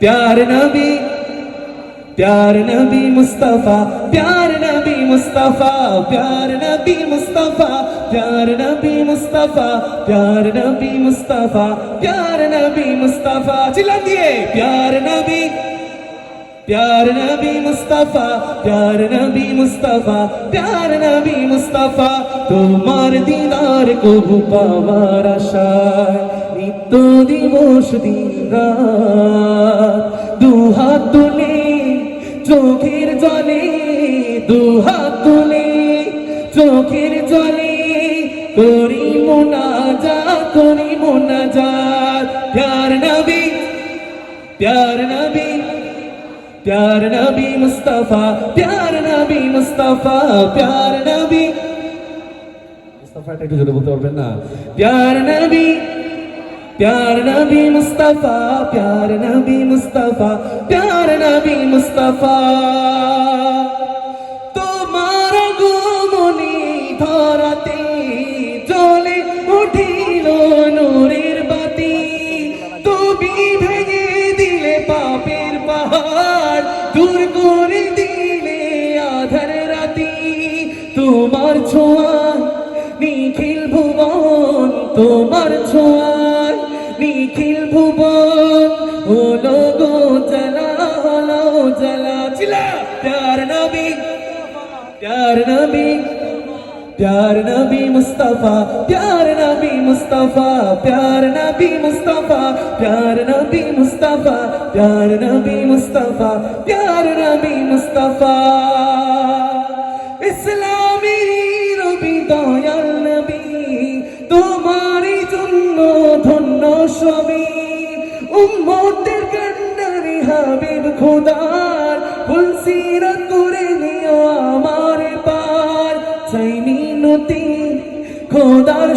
प्यार नबी प्यार नबी मुस्तफा प्यार नबी मुस्तफा प्यार नबी मुस्तफा प्यार नबी मुस्तफा प्यार नबी मुस्तफा प्यार नबी मुस्तफा चिल्ला दिए प्यार नबी प्यार नबी मुस्तफा प्यार नबी मुस्तफा प्यार नबी मुस्तफा তোমার দিদার কবু পাওয়ার আশায় নিত্য দিবস দিন দুহাত তুলে, চোখের জলে দুহাত তুলে, চোখের জলে করি মোনাজা করি প্যার নবী প্যার নবী প্যার নবী মুস্তফা, প্যার নবী মুস্তফা, প্যার নবী। মুস্তফাটা একটু জোরে বলতে পারবেন না? প্যার নবী প্যার নবী মুস্তাফা প্যার নবী মুস্তাফা প্যার নবী মুস্তাফা তোমার গোমনি ধরাতে চলে উঠিল নূরের বাতি। তুমি ভেঙে দিলে পাপের পাহাড়, দূর করে দিলে আধার রাতি। তোমার ছোঁয়ায় নিখিল ভুবন, তোমার ছোঁয়ায় নিখিল ভুবন হলো গো জ্বালা হলো জ্বালা চিলা প্যার নবী प्यार नबी प्यार नबी मुस्तफा प्यार नबी मुस्तफा प्यार नबी मुस्तफा प्यार नबी मुस्तफा प्यार नबी मुस्तफा प्यार नबी मुस्तफा সবই উম্মতের কান্নারি হাবিব খোদার। ফুল সিরাত করে নিও আমার পার। চাইনি নতি খোদার